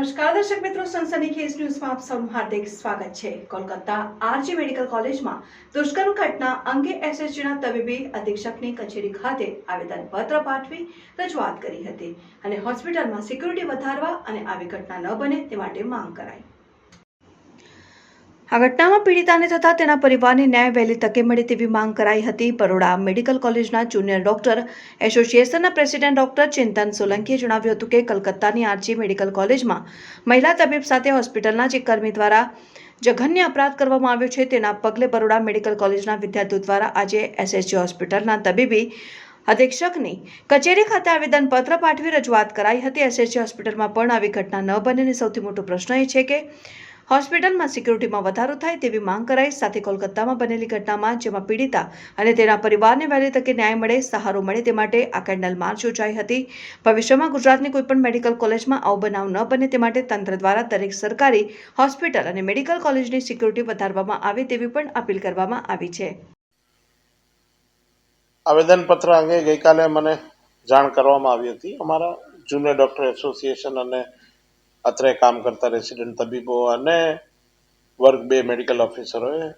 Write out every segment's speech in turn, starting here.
નમસ્કાર, દર્શક મિત્રો, સનસની કેસ ન્યૂઝમાં આપ સૌનું હાર્દિક સ્વાગત છે. કોલકાતા આરજી મેડિકલ કોલેજમાં દુષ્કર્મ ઘટના અંગે એસએસજીના તબીબી અધિક્ષકની કચેરી ખાતે આવેદનપત્ર પાઠવી રજૂઆત કરી હતી અને હોસ્પિટલમાં સિક્યુરિટી વધારવા અને આવી ઘટના ન બને તે માટે માંગ કરાઈ. આ ઘટનામાં પીડિતાને તથા તેના પરિવારને ન્યાય વહેલી તકે મળે તેવી માંગ કરાઈ હતી. બરોડા મેડિકલ કોલેજના જુનિયર ડોક્ટર, એસોસિએશનના પ્રેસિડેન્ટ ડોક્ટર ચિંતન સોલંકીએ જણાવ્યું હતું કે કલકત્તાની આરજી મેડિકલ કોલેજમાં મહિલા તબીબ સાથે હોસ્પિટલના જે કર્મી દ્વારા જઘન્ય અપરાધ કરવામાં આવ્યો છે. તેના પગલે બરોડા મેડિકલ કોલેજના વિદ્યાર્થીઓ દ્વારા આજે એસએસજી હોસ્પિટલના તબીબી અધિક્ષકની કચેરી ખાતે આવેદનપત્ર પાઠવી રજૂઆત કરાઈ હતી. એસએસજી હોસ્પિટલમાં પણ આવી ઘટના ન બને. સૌથી મોટો પ્રશ્ન એ છે કે હોસ્પિટલમાં સિક્યુરિટીમાં વધારો થાય તેવી માંગ કરાઈ. સાથે કોલકાતામાં બનેલી ઘટનામાં, જેમાં પીડિતા અને તેના પરિવારને વહેલી તકે ન્યાય મળે, સહારો મળે તે માટે આ કેન્ડલ માર્ચ યોજાઈ હતી. ભવિષ્યમાં ગુજરાતની કોઈપણ મેડિકલ કોલેજમાં આવો બનાવ ન બને તે માટે તંત્ર દ્વારા દરેક સરકારી હોસ્પિટલ અને મેડિકલ કોલેજની સિક્યુરિટી વધારવામાં આવે તેવી પણ અપીલ કરવામાં આવી છે. આવેદનપત્ર અંગે ગઈકાલે મને જાણ કરવામાં આવી હતી. અમારા જુનિયર ડોક્ટર એસોસિએશન અને અત્રે કામ કરતા રેસિડેન્ટ તબીબો અને વર્ગ બે મેડિકલ ઓફિસરોએ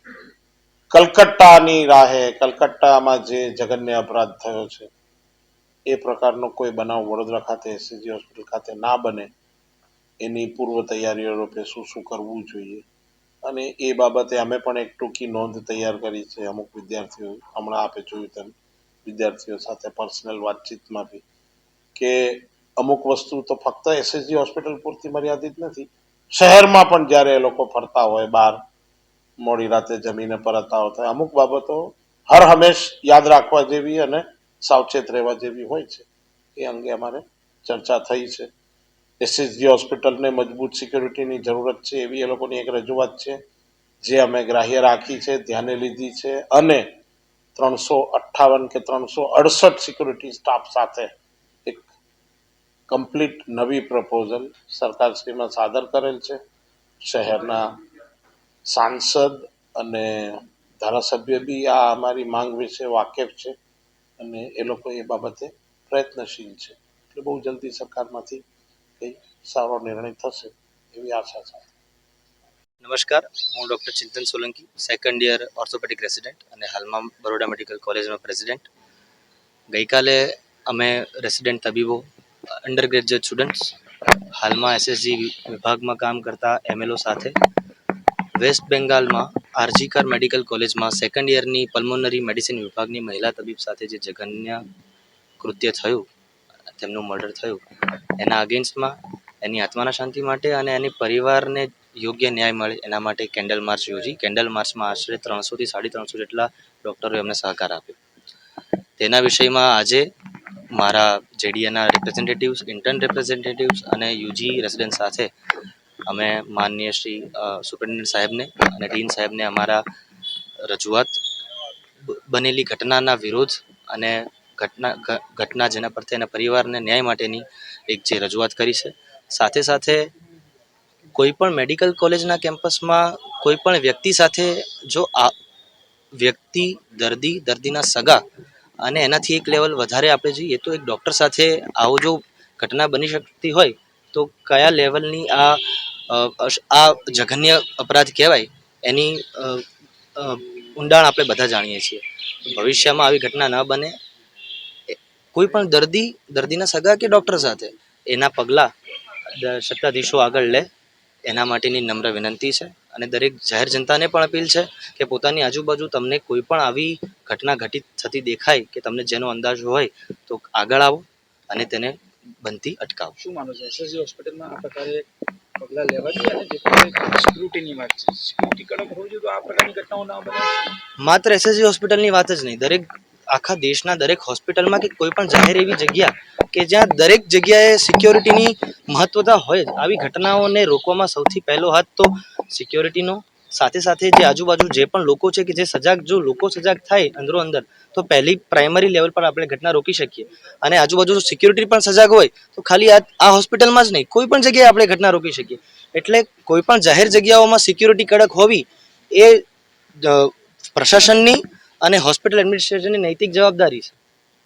કલકત્તાની રાહે, કલકત્તામાં જે જઘન્ય અપરાધ થયો છે, એ પ્રકારનો કોઈ બનાવ વડોદરા ખાતે એસસીજી હોસ્પિટલ ખાતે ના બને. એની પૂર્વ તૈયારીઓ રૂપે શું શું કરવું જોઈએ? અને એ બાબતે અમે પણ એક ટૂંકી નોંધ તૈયાર કરી છે અમુક વિદ્યાર્થીઓ. હમણાં આપે જોયું તેમ વિદ્યાર્થીઓ સાથે પર્સનલ વાતચીતમાં બી કે અમુક વસ્તુ તો ફક્ત એસએસજી હોસ્પિટલ પૂરતી મર્યાદિત નથી. શહેરમાં પણ જ્યારે એ લોકો ફરતા હોય, બહાર, મોડી રાતે જમીને પરતા હોય અમુક બાબતો હર હંમેશ યાદ રાખવા જેવી અને સાવચેત રહેવા જેવી હોય છે. એ અંગે અમારે ચર્ચા થઈ છે. એસએસજી હોસ્પિટલને મજબૂત સિક્યુરિટીની જરૂરત છે એવી એ લોકોની એક રજૂઆત છે, જે અમે ગ્રાહ્ય રાખી છે, ધ્યાને લીધી છે અને ત્રણસો અઠ્ઠાવન કે ત્રણસો અડસઠ સિક્યુરિટી સ્ટાફ સાથે કમ્પ્લીટ નવી પ્રપોઝલ સરકારશ્રીમાં સાદર કરેલ છે. શહેરના સાંસદ અને ધારાસભ્ય બી આ અમારી માંગ વિશે વાકેફ છે અને એ લોકો એ બાબતે પ્રયત્નશીલ છે. એટલે બહુ જલ્દી સરકારમાંથી કંઈ સારો નિર્ણય થશે એવી આશા છે. નમસ્કાર, હું doctor Chintan Solanki second year orthopaedic resident અને હાલમાં બરોડા મેડિકલ કોલેજનો પ્રેસિડેન્ટ ગઈકાલે અમે રેસિડેન્ટ તબીબો અંડર ગ્રેજ્યુએટ સ્ટુડન્ટ્સ હાલમાં એસએસજી વિભાગમાં કામ કરતા એમએલઓ સાથે. વેસ્ટ બેંગાલમાં આરજીકર મેડિકલ કોલેજમાં સેકન્ડ યરની પલ્મોનરી મેડિસિન વિભાગની મહિલા તબીબ સાથે જે જઘન્ય કૃત્ય થયું, તેમનું મર્ડર થયું, એના અગેન્સ્ટમાં એની આત્માના શાંતિ માટે અને એની પરિવારને યોગ્ય ન્યાય મળે એના માટે કેન્ડલ માર્ચ યોજી. કેન્ડલ માર્ચમાં આશરે ત્રણસોથી સાડી ત્રણસો જેટલા ડૉક્ટરોએ અમને સહકાર આપ્યો. તેના વિષયમાં આજે મારા જેડીએના રિપ્રેઝેન્ટેટિવ્સ ઇન્ટર્ન રિપ્રેઝેન્ટેટિવ્સ અને યુજી રેસિડેન્ટ સાથે અમે માનનીય શ્રી સુપ્રિન્ટેન્ડન્ટ સાહેબને અને ડીન સાહેબને અમારા રજૂઆત બનેલી ઘટનાના વિરોધ અને ઘટના ઘટના જેના પર તેના પરિવારને ન્યાય માટેની એક જે રજૂઆત કરી છે. સાથે સાથે કોઈ પણ મેડિકલ કોલેજના કેમ્પસમાં કોઈ પણ વ્યક્તિ સાથે જો આ વ્યક્તિ દર્દી, દર્દીના સગા અને એનાથી એક લેવલ વધારે આપણે જોઈએ તો એક ડૉક્ટર સાથે આવો જો ઘટના બની શકતી હોય, તો કયા લેવલની આ આ જઘન્ય અપરાધ કહેવાય? એની ઊંડાણ આપણે બધા જાણીએ છીએ. ભવિષ્યમાં આવી ઘટના ન બને કોઈ પણ દર્દી, દર્દીના સગા કે ડૉક્ટર સાથે, એના પગલાં સત્તાધીશો આગળ લે. એના માટેની નમ્ર વિનંતી છે. અને દરેક જાહેર જનતાને પણ અપીલ છે કે પોતાની આજુબાજુ તમને કોઈ પણ આવી ઘટના ઘટિત થતી દેખાય કે તમને જેનો અંદાજ હોય તો આગળ આવો અને તેને બનતી અટકાવો. શું માનો છો? એસએસજી હોસ્પિટલમાં આ પ્રકારે પગલાં લેવા જોઈએ અને જે સ્ક્રુટીની વાત છે? સ્ક્રુટી કડક હોવી જોઈએ તો આ પ્રકારની ઘટનાઓ ના બને? માત્ર એસએસજી હોસ્પિટલની વાત જ નહીં દરેક આખા દેશના દરેક હોસ્પિટલમાં કે કોઈ પણ જાહેર એવી જગ્યા કે જ્યાં દરેક જગ્યાએ સિક્યોરિટીની મહત્વતા હોય આવી ઘટનાઓને રોકવામાં સૌથી પહેલો હાથ તો સિક્યોરિટીનો સાથે સાથે જે આજુબાજુ જે પણ લોકો છે કે જે સજાગ, જો લોકો સજાગ થાય અંદરો અંદર, તો પહેલી પ્રાઇમરી લેવલ પર આપણે ઘટના રોકી શકીએ. અને આજુબાજુ સિક્યોરિટી પણ સજાગ હોય, તો ખાલી આ આ હોસ્પિટલમાં જ નહીં, કોઈ પણ જગ્યાએ આપણે ઘટના રોકી શકીએ. એટલે કોઈ પણ જાહેર જગ્યાઓમાં સિક્યોરિટી કડક હોવી એ પ્રશાસનની અને હોસ્પિટલ એડમિનિસ્ટ્રેશનની નૈતિક જવાબદારી છે.